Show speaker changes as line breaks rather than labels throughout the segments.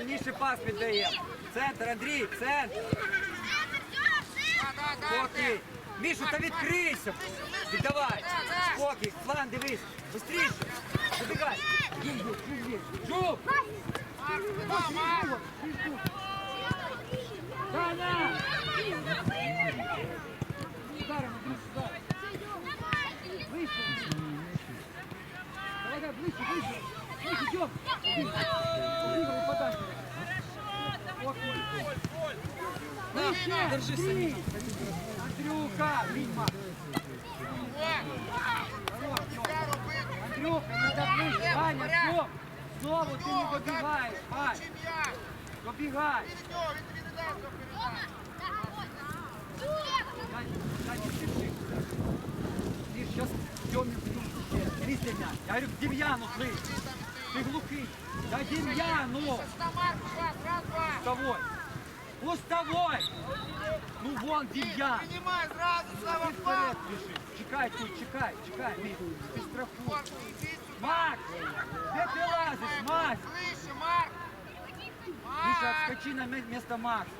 сильніше пас віддає. Центр, Андрій, центр. Спокій. Мішу, та відкрийся. Віддавай. Спокій, флан, дивись. Быстріше. Забігай. Жук.
Даня! Ударом. Давай, давай, ближе, ближе. Ближе, идем. Игорь, подальше. Выше.
Держи
Три. Андрюха, Рима. Хорош, Тём. Андрюха, надо ближе. Ваня, Тём. Снова ты не добегаешь, Вань. Добегай. Ты сейчас Тёме ближе. Дивись на мяч. Я говорю, к Демьяну слышь. Ты глухий. Да Демьяну. Пустовой. Пустовой. Ну вон Демьян.
Піднімай зразу, Слава,
Ти. Чекай тут, чекай, чекай.
Іди сюди.
Макс, де ти лазиш, Макс?
Ближче, Марк.
Миша, отскочи на место Макса.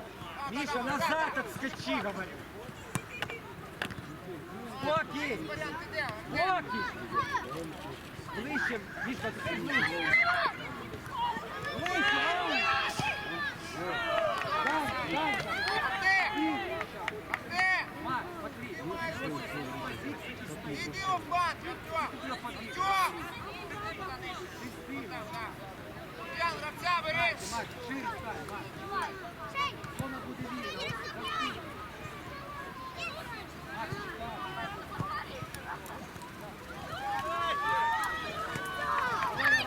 Миша, назад отскочи, говорю.
Іде.
спокій. Ближче, Миша, ти ближче. Ближче, Ваня. Данька, Данька.
Де? Де?
Макс, смотри.
Іди в бат, Артем. Артем.
Ти спів.
Ян, гравця бери.
Макс, шире стань, Макс. Вона буде вільна.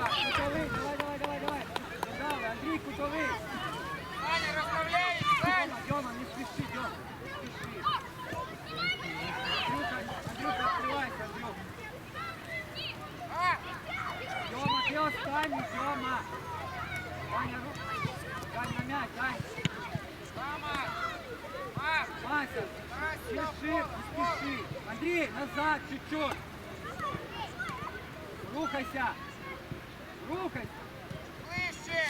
Макс, Кутовий, давай, давай, давай, давай. Давай, Андрій, кутовий.
Саня, розправляй.
Дьома, Дьома, не спіши, Дьома. Не спіши. Андрюха, Андрюха, відкривайся, Андрюха.
А,
Дьома, ти останній, Дьома. Ваня, руку. Дань на м'яч, Дань.
мама. Марк.
Вася, спіши, не спіши. Андрій, назад чуть-чуть. Рухайся. Рухайся.
Ближче.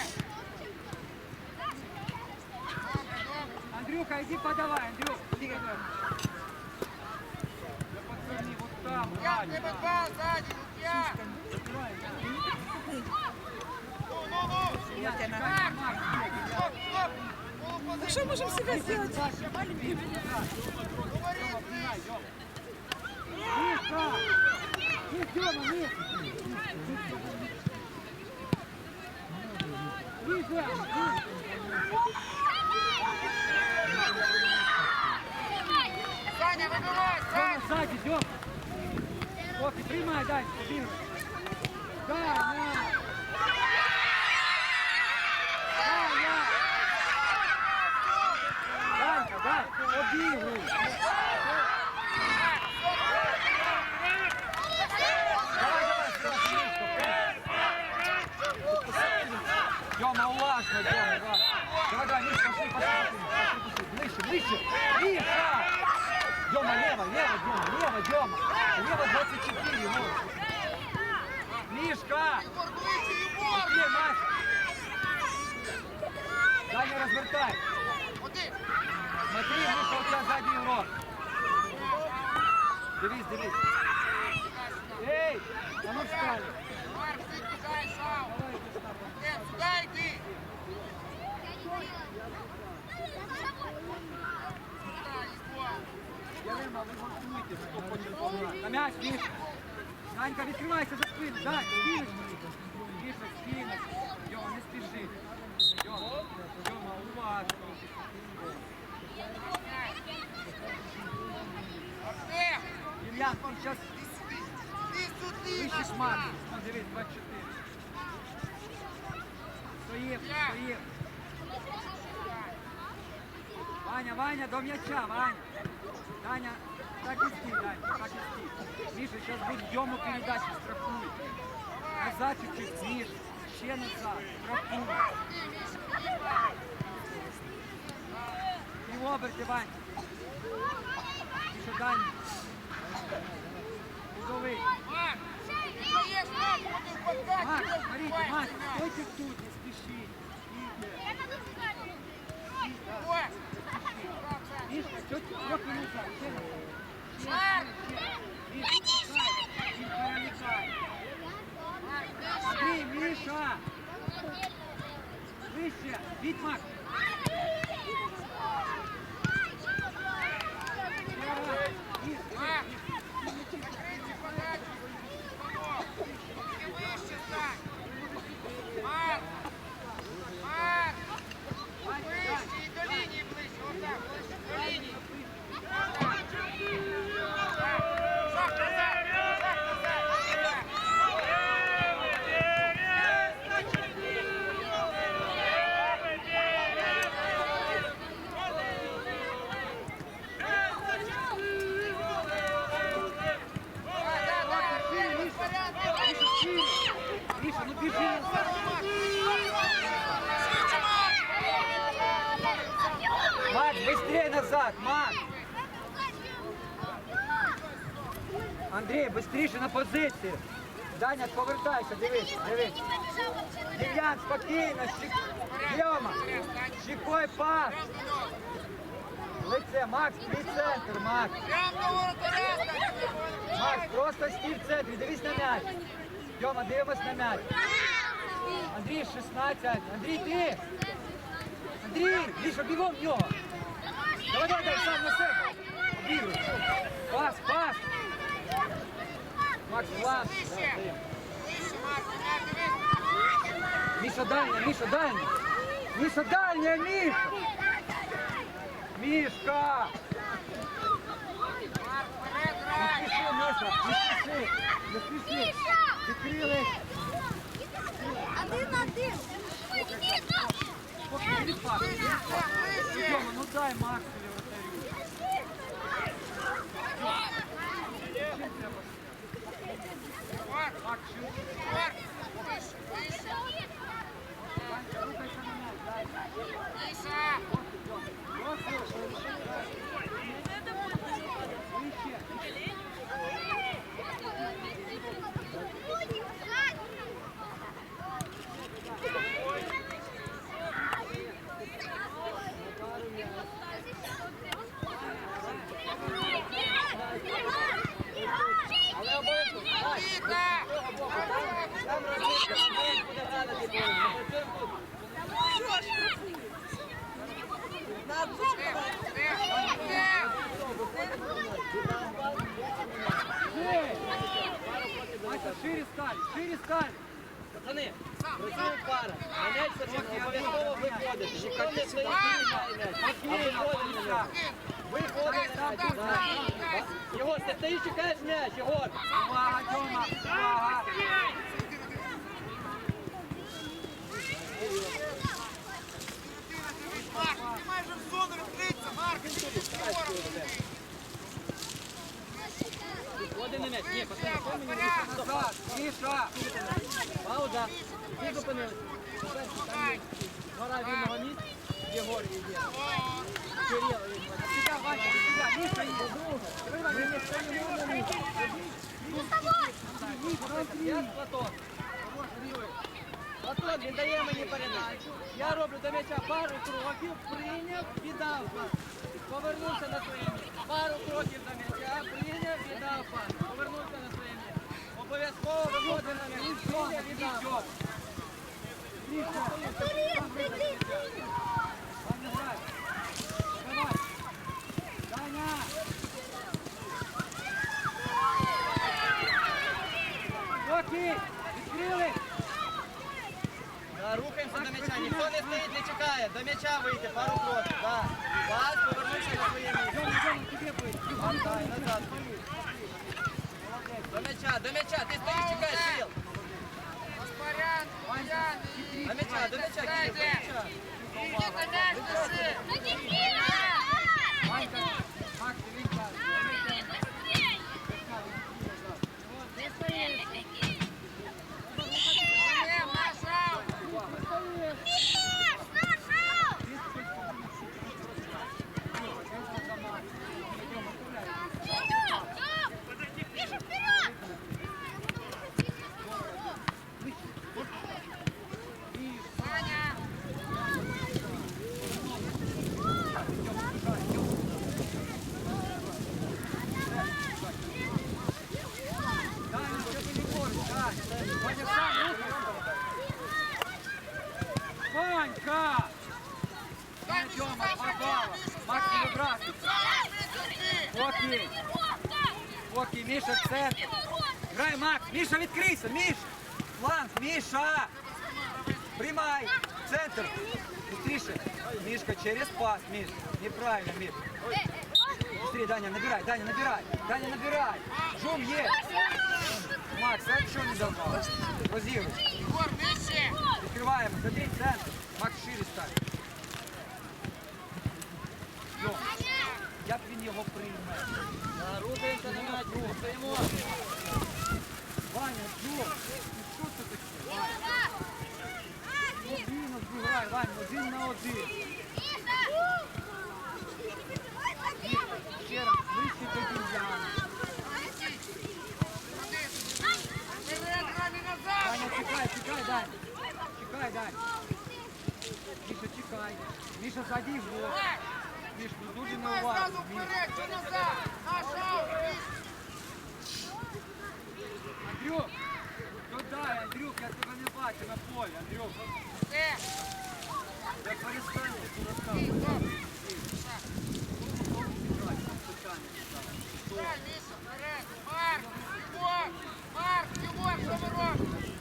Добре, добре.
Андрюха, иди подавай, Андрюх. Иди подавай. Да пацаны, вот там,
Я
Ваня.
тебе два ззаді, Лук'я.
Закрывай, да.
Ну, ну, ну.
Я чекаю, Макс, бегай.
Стоп, стоп. Полупозиція.
Что можем всегда сделать?
Саша, маленький,
Говори,
Давай, Дём. Миша! Миш, Дёма, Миш! Миша!
Саня, вибивай,
Дёма,
Саня.
сзади, Дём! Вот, и прямая, дай, побил. Да, на! Данька, дай, Дема, уважно, Дема, уважно. Давай, давай, Миша, пошли, пошли, пошли, пошли, лево, лево, Дема, лево, Дема. Лево 24, ну. Мишка!
Егор,
Маш? Даня, развертай.
Один.
Смотри, Миша, у тебя сзади игрок. Дивись, дивись. Эй, а ну встань. Иди сюда.
Ден, сюди йди. Сюди, Егор.
Ярема, ви готуйте, хто хоче пограти. На м'яч, Міша. Данька, відкривайся за спину. Дань, спіночку. Міша, спіночку. Йома, не спіши. Йома, Йома, уважно. Ти
сюди.
вищиш мати. Ну, дивись, 24. Стоїм, стоїм. Ваня, Ваня, до м'яча, Ваня. Таня, так і стій, Даня, так і стій. Міша, зараз буде Дьому передачі, страхуй. Назад чуть-чуть, Міш, ще назад, страхуй. І в оберті, Вань. Міша, Даня. Стойте тут, не спеши.
Ой.
Мишка, чуть трохи назад. Ще назад.
Марк.
Миша, пускай. Не перемикай. Андрій, позиції. Даня, повертайся, дивись, дивись. Дем'ян, спокійно. Дьома, щекой пас. Лице, Макс, твій центр, Макс. Макс, просто стій в центрі, дивись на м'яч. Дьома, дивимось на м'яч. Андрій, 16. Андрій, ти. Андрій, Міша, бігом в нього. Давай, давай, давай, сам на себе. Пас, пас. Міша, дальня, Міша, дальня. Міша, дальня, Міша. Мішка. Не спіши, Міша, не спіши. Не спіши. Відкрили.
Один один.
Тьома, ну дай Максові
Марк,
Макс, чим?
Марк. Вище, вище.
Рухайся на м'яч, дай.
Миша. Віка.
Там розмітка, там буде грати, ти повинен. Працюємо тут. Шире. Мася, шире шире стань.
Пацани, працює пара. На м'яч потрібно обов'язково виходити. Ніхто не і не. А виходить. Виходить. Єгор, ти стоїш, чекаєш м'яч, Єгор.
Увага, Тьома, увага.
Ти майже в зону відкриться, Марк.
Виходи на м'яч. Ні, пацани, що мені
Порядок.
Назад, Міша.
Пауза. Всі зупинились. Гора вільного місця. Єгор і є. Кирило на місці. Мені передачу. Я роблю до м'яча пару кроків, прийняв, віддав. Повернувся на своє. Пару кроків до м'яча, віддав пас. Повернуться на своє місце. Обов'язково виходить на місце. Віддав
відкрили.
Рухаємося до м'яча. Ніхто не стоїть, не чекає. До м'яча вийти, пару кроків. Да. Пас, повернувся на своє місце.
Тьома, Тьома, тебе будет.
Дай, назад. До м'яча, до м'яча. Ти стоїш, чекаєш, Кирил.
Розпоряд, порядок.
До м'яча, до м'яча, Кирил, до м'яча.
Иди, гоняй, спеши.
Ванька, Макс, Винка.
Е, Маша.
Миша, вперед!
Саня.
Спокій. Спокій, Міша, центр. Грай, Макс. Міша, відкрийся, Міш. Фланг, Міша. Приймай. Центр. Быстріше. Мішка, через пас, Міш. Неправильно, Міш. Быстрее, Даня, набирай, Даня, набирай. Даня, набирай. Жом є. Макс, а що не? Розігруй.
Егор.
Відкриваємо, смотри, центр. Макс шире стань. Йо. Як він його прийме?
Рухаємося на м'яч, стоїмо.
Ваня, що? Ну що це таке? Спокійно зіграй, Ваня, один на один. Ваня, чекай, чекай, Дань. Чекай, Дань. Міша, чекай. Міша, сади його. Міш,
Снимай
неуважно.
вперед, назад. Наш.
Андрюк, туди, Андрюк, я тебе не бачу на полі, Андрюк.
Э,
Я перестань ти дурака.
Вперед. Марк, Егор. Марк, Егор, что вы робите?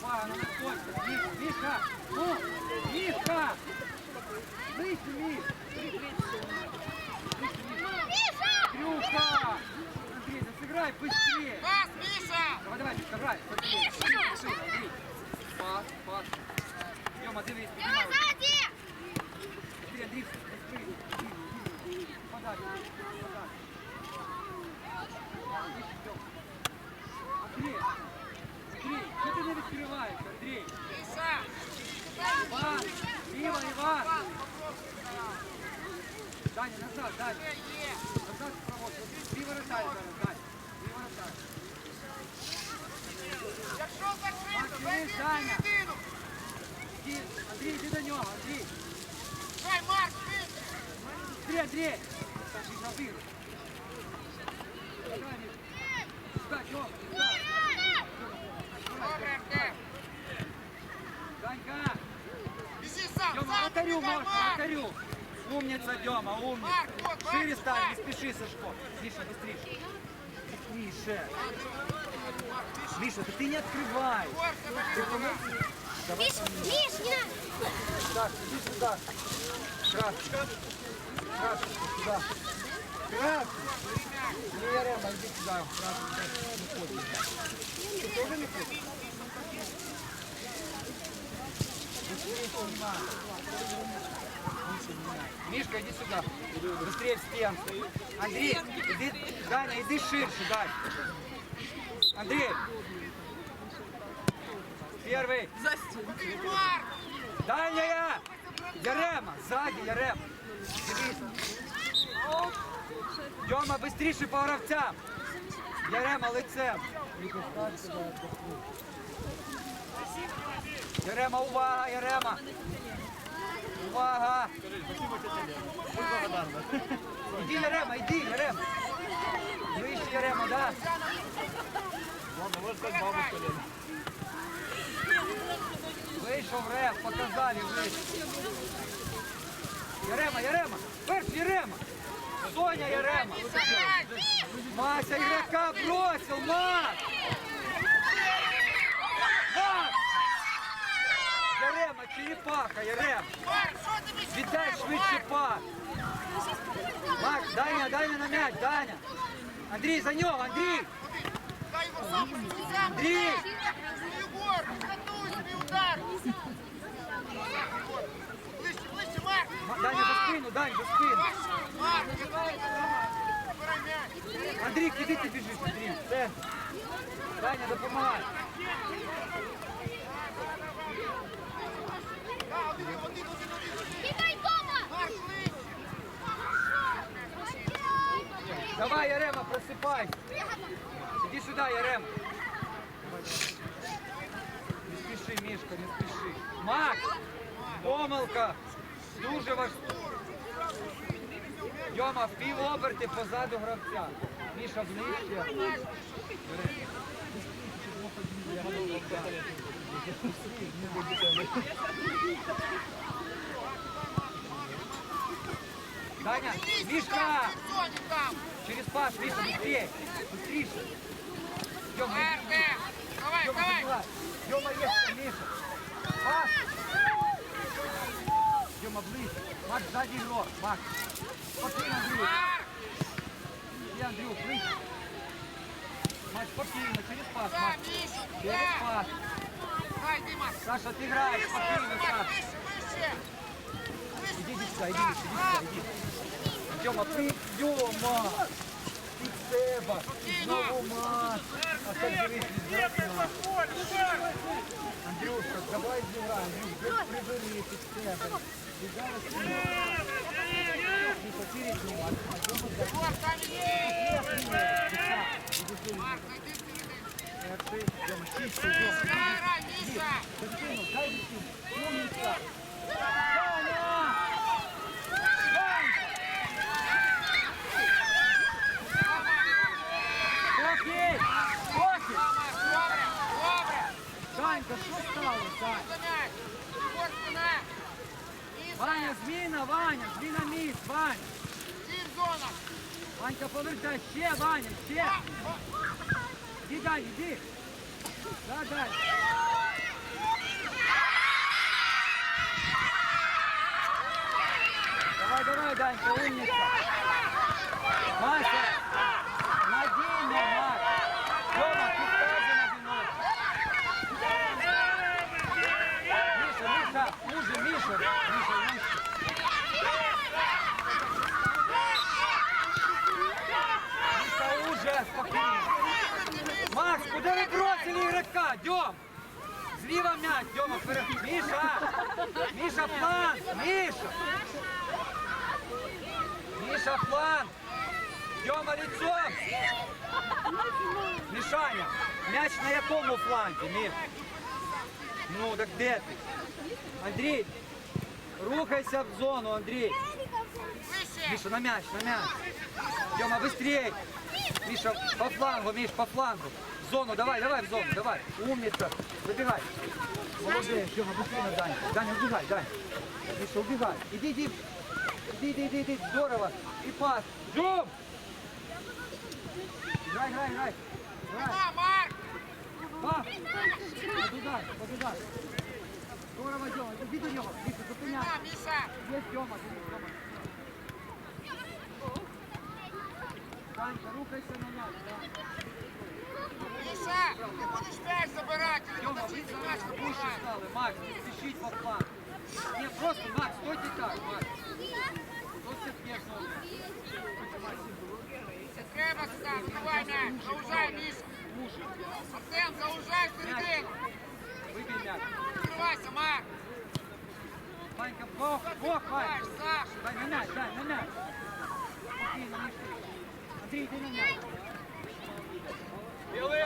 Увага, Міш, увага, ну виходьте. Міш, Міша, ну, Міша! Вийди, Міш! Андрюха! Андрей, да сыграй быстрее!
Пас, Миша.
Давай, давай, Мишка, грай! Быстрее, быстрее, быстрее, Андрей! Пас, пас. Тёма, дивись, піднімай. Быстрее, Андрей, быстрее. Подача, подача. Вище, Тёма. Андрей, Андрей, что ты не відкриваєш, Андрей?
Миша.
Иван, Ива, Иван! Даня, назад, Даня. Назад провод. Дві воротарі зараз, Даня. Дві воротарі.
Якщо закрито,
Даня.
всередину.
Андрій, іди до нього, Андрій.
Дай, Марк, ти.
Андрій, Андрій. Саша, забив. Сюди, Міш. Сюди, Тьома. вратарю. Умниця, Дьома, умниця.
Марк, вот, Марк,
Шире стань, не
сюда.
спіши, Сашко. Міша, быстріше. Міша. Міша, та ти не відкривай.
Егор, забери сюда.
Миш, Миш, не надо.
Так, иди сюда. Красный. Красный, сюда. Мишка, иди сюда. Быстрее в стенку. Андрей, иди, Даня, иди ширше, Дань. Андрей. Первый.
За стенку.
Дальняя. Ярема, сзади Ярема. Сиди. Тьома, швидше по гравцям! Ярема лицем! Ярема, увага, Ярема! Увага! Іди, Ярема, іди, Ярема! Вище, Ярема, да? Вийшов реф, показали, вийшов. Ярема, Ярема, перш Ярема. Соня Ярема. Мася игрока бросил, Макс. Макс. Ярема, черепаха, Ярема. Віддай швидше пас. Макс, Даня, Даня на м'яч, Даня. Андрій, за нього, Андрій. Андрій.
Егор, готуй собі удар. Ближче, ближче, Марк.
Даня за спину, Дань, за спину. Андрій, куди ти біжиш, Андрій? Це. Даня, допомагай.
Бегай дома.
Давай, Ярема, просипайся. Іди сюди, Ярема. Не спіши, Мішка, не спіши. Макс! Помилка! Дуже важливо. Йома, пів оберти позаду гравця. Міша ближче. Даня, Мишка!
там.
Через пас, Миша, быстрее! Быстрее! Дема,
давай, давай.
забивай! Есть, Миша! Пас! Дема, ближе! Макс, сзади игрок, Макс! Спокойно, Андрюх!
Марк,
Где Андрюх, ближе! Макс, спокойно, через пас,
да,
Макс!
Миша,
Через
куда?
пас!
Давай, Дима.
Саша, отыграй, спокойно,
Марк,
Саша!
выше, выше. Выше,
Иди, иди
выше,
сюда, иди,
да,
Миша, иди
да.
сюда, иди! Дема, ты, Дема! Ты Себа! Знову Макс! А так дивись, відвертно. Андрюшка, давай зіграй, Андрюш, ви прибери під себе. І зараз ти не потеряй йому, а
Вот там есть. Марк, найди середину.
закрив. Дема, чисто, Дема.
Играй, играй, Миша.
Закинув, дай закинув. Умниця. Саня! Окей! Окей!
Марк, добре, добре.
Санька, що стало, Сань?
За мяч. Вот спина. Миша,
Ваня, зміна, Ваня, зміна місць, Ваня. Ванька, повертай, ще, Ваня, ще. Іди далі, іди. Да, далі. Давай, давай, Данька, умница. Мася, куда вы бросили игрока? Дем! Зліва м'яч, Дема, вперед. Миша! Миша, план! Миша! Миша, план! Дема, лицом! Мишаня, м'яч на якому фланзі, Миш? Ну, так де ти? Андрій, рухайся в зону, Андрій.
Выше.
Миша, на мяч, на мяч. Тёма, быстрей. Миша, по флангу, Миш, по флангу. В зону, давай, давай в зону, давай. Умница. Выбегай. Молодец, Тёма, быстрее на Даню. Даня, убегай, Даня. Миша, убегай. Иди, иди. Иди, иди, иди, иди. Здорово. И пас. Жом! Играй, играй, играй. Играй.
Да, Марк.
Пас. Побежай, побежай. Здорово, Тёма. Иди до него. Миша, зупиняй.
Да, Миша.
Есть Тёма, Тёма. Данька, рухайся на мяч. да.
Миша, ти будеш м'яч забирати,
а
не
вчитися
м'яч вибирати.
стали, Макс, спішіть в план. Ні, просто, Макс, стойте так, Макс. Стойте п'єш Це
треба стати, давай м'яч, заужай, Міш. Артем, заужай середину.
Вибій м'яч.
Відкривайся, Марк.
Ванька, бог, бог, Вань.
Саш.
Дай на м'яч, дай на м'яч. Спокійно, Міш. Андрій, йди на м'яч. Белый.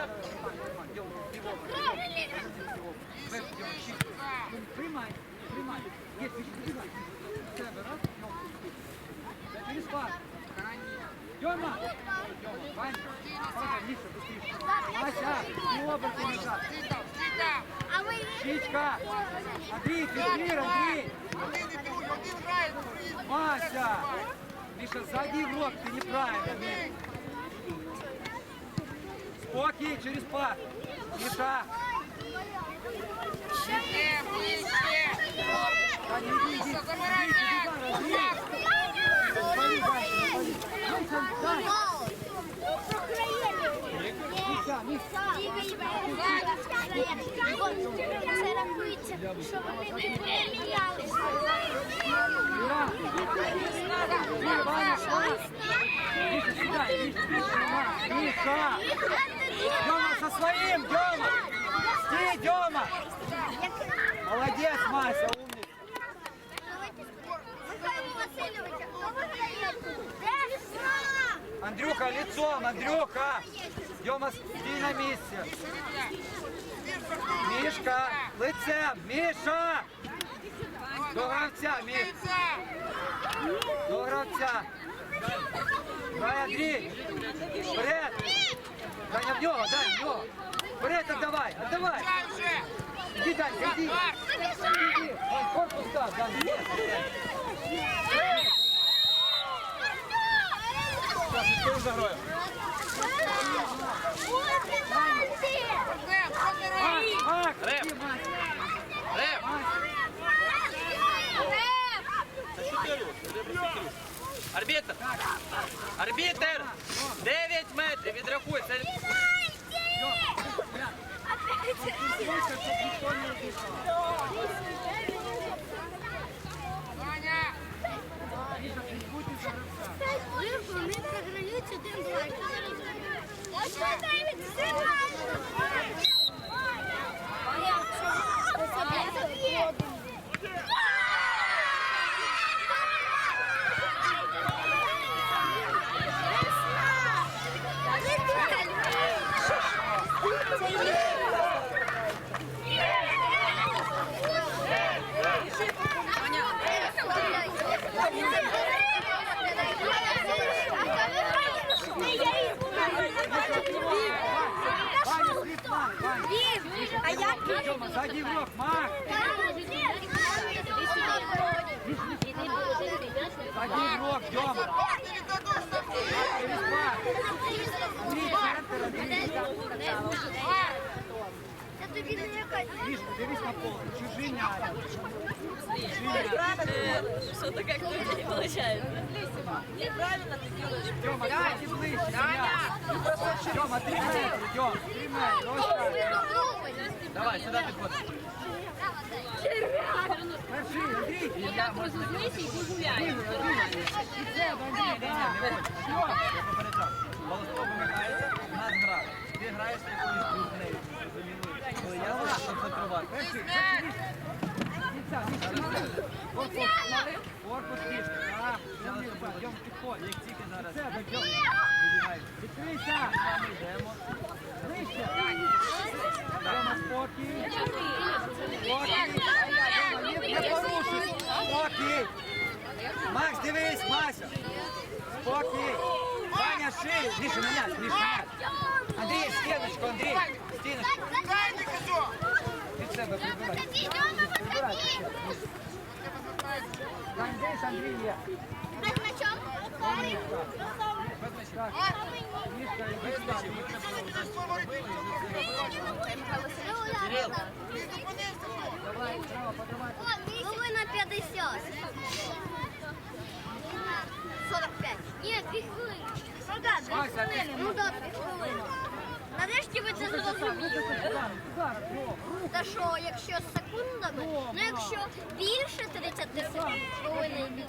Приймай, приймай. Є, пішли, приймай. Себе, раз, ногу. Через пас. Дьома. Дьома, Вань. Ваня, Міша, быстріше. Вася, не оберти назад.
Стій там, стій там.
А ви
Птичка. Андрій, фільтр, Андрій.
Один і другий, один грає, другий.
Вася. Миша, сзади игрок, ты неправильно. Миш. Андрій.
Марк,
Пали, Вася, пали. Миша, дай. Миша, Миша.
Це рахується, що вони не помінялися.
Ура. Ты, Ваня, Ваня. Миша, сюда, Миша, Миша, Миша. Дема своим, Дема. Стей, Дема. Молодец, Мася,
гра?
Андрюха, лицом, Андрюха. Дема, стій на місці. Мішка, лицем, Міша. До гравця,
Миша.
до гравця. Дай, Андрій. Вперед. Даня, в нього, дай, в нього. Вперед, отдавай, отдавай.
Грай вже.
Иди, Данька, иди.
Марк,
Иди. Вань, корпус став, Даня. слідкуй за грою.
Ой, пенальти!
Артем, що ти робиш?
Макс,
Реп.
іди, Макс.
Реп!
Рэп!
Арбітр! Арбітр! 9 метрів, відрахуй. Це
Слухай, щоб ніхто не обіцяв.
Ваня!
Міша, слідкуйте за гравця.
Вони програють один-два. Ось ви навіть зриваєте.
Ваня, слід Макс, Ваня.
А я
Тьома, ззаді ігрок, Макс. Ззаді ігрок, Тьома.
Не віддадуть собі!
Через пас. Андрій, центр, Андрій.
Це тобі не якась.
Мішка, дивись на поле. Чужий м'яч.
Что-то как-то у тебя не получается. Неправильно ты делаешь.
Тьома, давайте ближче. м'яч. Тьома, три метри, Тьом. Три метри. Ось
давай, сюди підходиш.
Перший, Андрій.
Розумейся и погуляй.
І це, Андрій, да.
Я вимикається, нас гра. Ти граєш якоюсь крупнею. Коли я вас концентрувати.
Корпус, корпус. Тьома, не- не порушуй. Спокій. Макс, дивись, Мася. Спокій. Ваня, шиї. Міша, на м'яч, Міша, на. Андрій, стіночку, Андрій. Стіночку.
Дай не кажу!
Від себе прибирай. Там десь Андрій є. Так, Мішка, іди сюди.
Чого ти будеш говорити? Ти зупинився!
Давай, право, подавай.
Ну ви на 50. 45. Ні, 2 хвилини. Ну да, 2
Макс, а ти-
хвилини. Ну да, 2 хвилини. Нарешті ви це зрозуміли. Якщо з секундами, ну якщо більше 30 секунд, хвилини,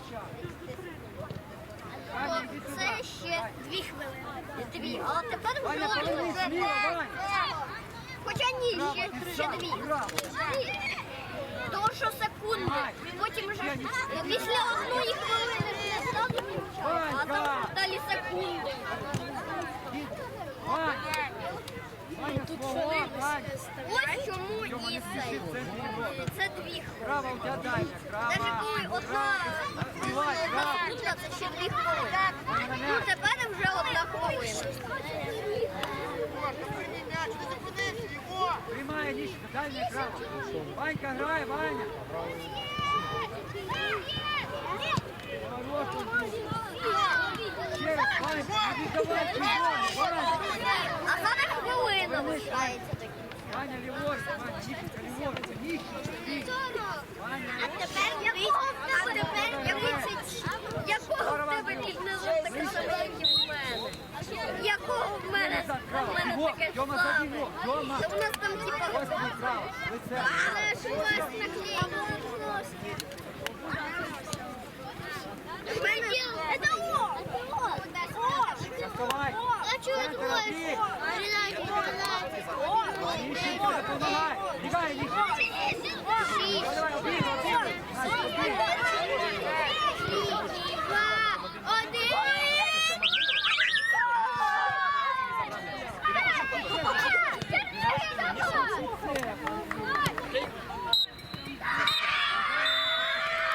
то це ще дві хвилини. Дві. А тепер вже вже. Хоча ні, ще, ще дві. Тому То що секунди, потім вже після одної хвилини не стало, а там далі секунди.
Ваня, свого,
Ось чому
спіши,
це. дві хвилини. Навіть коли одна секунда, це ще дві хвилини. Ну тепер вже одна хвилина.
Приймає Нішка, дальня право. Ванька, грай, Ваня. Хороший.
А зараз хвилина лишається до кінця.
Ваня, ліворуч, Ваня, Нішка, ліворуч, Нішка.
А тепер якого в якого в? Якого в мене? Таке 走
得开你看
你